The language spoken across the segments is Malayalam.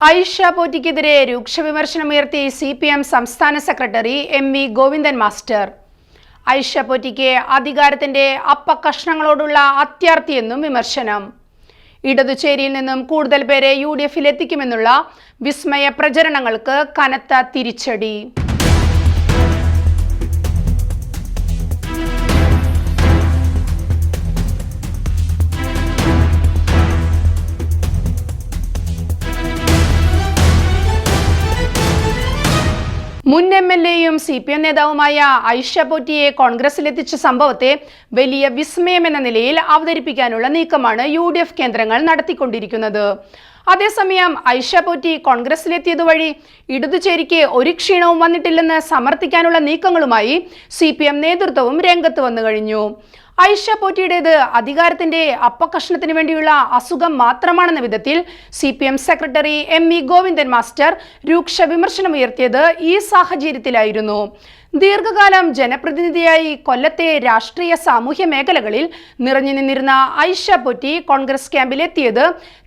ഐഷ പോറ്റിക്കെതിരെ രൂക്ഷ വിമർശനമുയർത്തി സി പി എം സംസ്ഥാന secretary M V Govindan master. Aisha പോറ്റിക്ക് അധികാരത്തിന്റെ അപ്പകഷ്ണങ്ങളോടുള്ള അത്യാർത്തിയെന്നും വിമർശനം. ഇടതുചേരിയിൽ നിന്നും കൂടുതൽ പേരെ യു ഡി എഫിൽ എത്തിക്കുമെന്നുള്ള വിസ്മയ പ്രചരണങ്ങൾക്ക് കനത്ത തിരിച്ചടി. മുൻ എം എൽ എയും സി പി എം നേതാവുമായ ഐഷ പോറ്റിയെ കോൺഗ്രസിലെത്തിച്ച സംഭവത്തെ വലിയ വിസ്മയമെന്ന നിലയിൽ അവതരിപ്പിക്കാനുള്ള നീക്കമാണ് യു ഡി എഫ് കേന്ദ്രങ്ങൾ നടത്തിക്കൊണ്ടിരിക്കുന്നത്. അതേസമയം ഐഷ പോറ്റി കോൺഗ്രസിലെത്തിയത് വഴി ഇടതുചേരിക്ക് ഒരു ക്ഷീണവും വന്നിട്ടില്ലെന്ന് സമർത്ഥിക്കാനുള്ള നീക്കങ്ങളുമായി സി പി എം നേതൃത്വവും രംഗത്ത് വന്നു കഴിഞ്ഞു. ഐഷ പോറ്റിയുടേത് അധികാരത്തിന്റെ അപ്പകഷ്ണത്തിന് വേണ്ടിയുള്ള അസുഖം മാത്രമാണെന്ന വിധത്തിൽ C P M secretary M E Govindan master രൂക്ഷ വിമർശനം ഉയർത്തിയത് ഈ സാഹചര്യത്തിലായിരുന്നു. ദീർഘകാലം ജനപ്രതിനിധിയായി കൊല്ലത്തെ രാഷ്ട്രീയ സാമൂഹ്യ മേഖലകളിൽ നിറഞ്ഞു നിന്നിരുന്ന ഐഷ പൊറ്റി കോൺഗ്രസ് ക്യാമ്പിലെത്തിയത്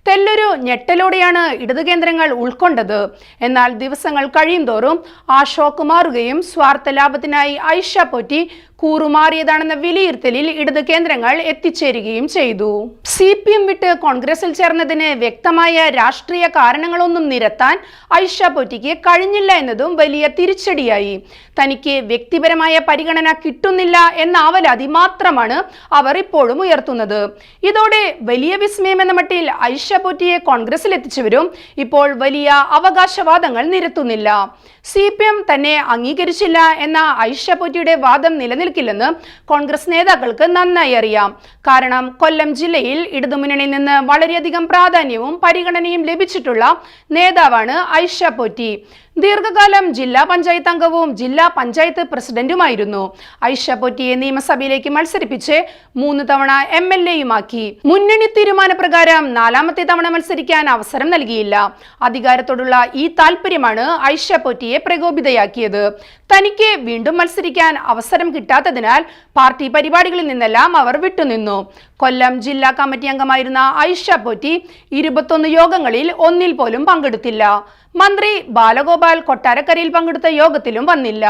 തെല്ലൊരു ഞെട്ടലോടെയാണ് ഇടതു കേന്ദ്രങ്ങൾ ഉൾക്കൊണ്ടത്. എന്നാൽ ദിവസങ്ങൾ കഴിയും തോറും ആ ഷോക്ക് മാറുകയും സ്വാർത്ഥ ലാഭത്തിനായി ഐഷ പൊറ്റി കൂറുമാറിയതാണെന്ന വിലയിരുത്തലിൽ ഇടത് കേന്ദ്രങ്ങൾ എത്തിച്ചേരുകയും ചെയ്തു. സി പി എം വിട്ട് കോൺഗ്രസിൽ ചേർന്നതിന് വ്യക്തമായ രാഷ്ട്രീയ കാരണങ്ങളൊന്നും നിരത്താൻ ഐഷ പൊറ്റിക്ക് കഴിഞ്ഞില്ല എന്നതും വലിയ തിരിച്ചടിയായി. തനിക്ക് വ്യക്തിപരമായ പരിഗണന കിട്ടുന്നില്ല എന്ന അവലാതി മാത്രമാണ് അവർ ഇപ്പോഴും ഉയർത്തുന്നത്. ഇതോടെ വലിയ വിസ്മയം എന്ന മട്ടിൽ ഐഷ പൊറ്റിയെ കോൺഗ്രസിൽ എത്തിച്ചവരും ഇപ്പോൾ വലിയ അവകാശവാദങ്ങൾ നിരത്തുന്നില്ല. സി തന്നെ അംഗീകരിച്ചില്ല എന്ന ഐഷ പൊറ്റിയുടെ വാദം നിലനിൽക്കില്ലെന്ന് കോൺഗ്രസ് നേതാക്കൾക്ക് നന്നായി അറിയാം. കാരണം കൊല്ലം ജില്ലയിൽ ഇടതുമുന്നണിയിൽ നിന്ന് വളരെയധികം പ്രാധാന്യവും പരിഗണനയും ലഭിച്ചിട്ടുള്ള നേതാവാണ് ഐഷ പൊറ്റി. ദീർഘകാലം ജില്ലാ പഞ്ചായത്ത് അംഗവും ജില്ലാ പഞ്ചായത്ത് പ്രസിഡന്റുമായിരുന്നു. ഐഷ പൊറ്റിയെ നിയമസഭയിലേക്ക് മത്സരിപ്പിച്ച് മൂന്ന് തവണ എം എൽ എയുമാക്കി. മുന്നണി തീരുമാനപ്രകാരം നാലാമത്തെ തവണ മത്സരിക്കാൻ അവസരം നൽകിയില്ല. അധികാരത്തോടുള്ള ഈ താല്പര്യമാണ് ഐഷ പൊറ്റിയെ പ്രകോപിതയാക്കിയത്. തനിക്ക് വീണ്ടും മത്സരിക്കാൻ അവസരം കിട്ടാത്തതിനാൽ പാർട്ടി പരിപാടികളിൽ നിന്നെല്ലാം അവർ വിട്ടുനിന്നു. കൊല്ലം ജില്ലാ കമ്മിറ്റി അംഗമായിരുന്ന ഐഷ പോറ്റി ഇരുപത്തൊന്ന് യോഗങ്ങളിൽ ഒന്നിൽ പോലും പങ്കെടുത്തില്ല. മന്ത്രി ബാലഗോപാൽ കൊട്ടാരക്കരയിൽ പങ്കെടുത്ത യോഗത്തിലും വന്നില്ല.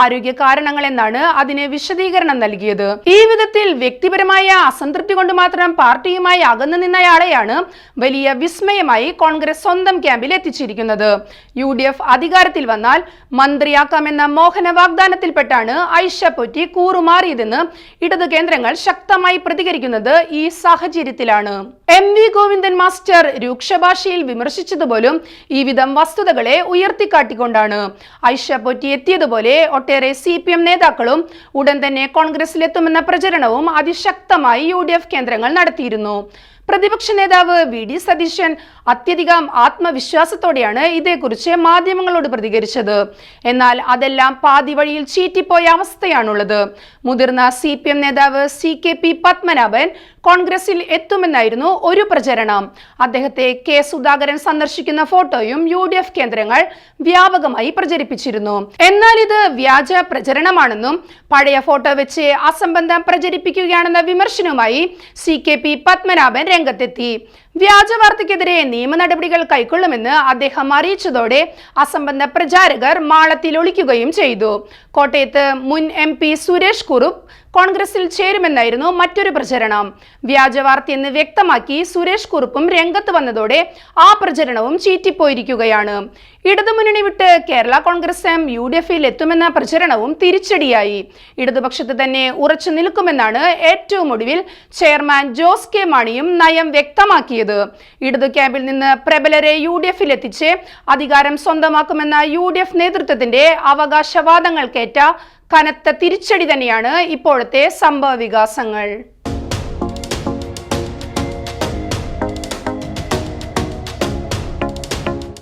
ആരോഗ്യ കാരണങ്ങൾ എന്നാണ് അതിന് വിശദീകരണം നൽകിയത്. ഈ വിധത്തിൽ വ്യക്തിപരമായ അസംതൃപ്തി കൊണ്ട് മാത്രം പാർട്ടിയുമായി അകന്നു നിന്നയാളെയാണ് വലിയ വിസ്മയമായി കോൺഗ്രസ് സ്വന്തം ക്യാമ്പിൽ എത്തിച്ചിരിക്കുന്നത്. യു ഡി എഫ് അധികാരത്തിൽ വന്നാൽ മന്ത്രിയാക്കാമെന്ന മോഹന വാഗ്ദാനത്തിൽപ്പെട്ടാണ് ഐഷ പൊറ്റി കൂറുമാറിയതെന്ന് ഇടതു കേന്ദ്രങ്ങൾ ശക്തമായി പ്രതികരിക്കുന്നത് ഈ സാഹചര്യത്തിലാണ്. എം വി ഗോവിന്ദൻ മാസ്റ്റർ രൂക്ഷഭാഷയിൽ വിമർശിച്ചതുപോലും ഈ വിധം വസ്തുതകളെ ഉയർത്തിക്കാട്ടിക്കൊണ്ടാണ്. ഐഷ പൊറ്റി എത്തിയതുപോലെ ഒട്ടേറെ സി പി എം നേതാക്കളും ഉടൻ തന്നെ കോൺഗ്രസിലെത്തുമെന്ന പ്രചരണവും അതിശക്തമായി യു ഡി എഫ് കേന്ദ്രങ്ങൾ നടത്തിയിരുന്നു. പ്രതിപക്ഷ നേതാവ് വി ഡി സതീശൻ അത്യധികം ആത്മവിശ്വാസത്തോടെയാണ് ഇതേക്കുറിച്ച് മാധ്യമങ്ങളോട് പ്രതികരിച്ചത്. എന്നാൽ അതെല്ലാം പാതി വഴിയിൽ ചീറ്റിപ്പോയ അവസ്ഥയാണുള്ളത്. മുതിർന്ന സി പി എം നേതാവ് സി കെ പി പത്മനാഭൻ കോൺഗ്രസിൽ എത്തുമെന്നായിരുന്നു ഒരു പ്രചരണം. അദ്ദേഹത്തെ കെ സുധാകരൻ സന്ദർശിക്കുന്ന ഫോട്ടോയും യു ഡി എഫ് കേന്ദ്രങ്ങൾ വ്യാപകമായി പ്രചരിപ്പിച്ചിരുന്നു. എന്നാൽ ഇത് വ്യാജ പ്രചരണമാണെന്നും പഴയ ഫോട്ടോ വെച്ച് അസംബന്ധം പ്രചരിപ്പിക്കുകയാണെന്ന വിമർശനവുമായി സി കെ പി പത്മനാഭൻ രംഗത്തെത്തി. വ്യാജ വാർത്തയ്ക്കെതിരെ നിയമ നടപടികൾ കൈക്കൊള്ളുമെന്ന് അദ്ദേഹം അറിയിച്ചതോടെ അസംബന്ധ പ്രചാരകർ മാളത്തിൽ ഒളിക്കുകയും ചെയ്തു. കോട്ടയത്ത് മുൻ എം സുരേഷ് കുറുപ്പ് കോൺഗ്രസിൽ ചേരുമെന്നായിരുന്നു മറ്റൊരു പ്രചരണം. വ്യാജവാർത്തയെന്ന് വ്യക്തമാക്കി സുരേഷ് കുറുപ്പും രംഗത്ത് വന്നതോടെ ആ പ്രചരണവും ചീറ്റിപ്പോയിരിക്കുകയാണ്. ഇടതുമുന്നണി വിട്ട് Kerala Congress M U D എഫിൽ എത്തുമെന്ന പ്രചരണവും തിരിച്ചടിയായി. ഇടതുപക്ഷത്ത് തന്നെ ഉറച്ചു നിൽക്കുമെന്നാണ് ഏറ്റവും ഒടുവിൽ ചെയർമാൻ ജോസ് കെ മാണിയും നയം വ്യക്തമാക്കിയത്. ഇടതു ക്യാമ്പിൽ നിന്ന് പ്രബലരെ യു ഡി എഫിൽ എത്തിച്ച് അധികാരം സ്വന്തമാക്കുമെന്ന യു ഡി എഫ് നേതൃത്വത്തിന്റെ അവകാശവാദങ്ങൾക്കേറ്റ കനത്ത തിരിച്ചടി തന്നെയാണ് ഇപ്പോഴത്തെ സംഭവ വികാസങ്ങൾ.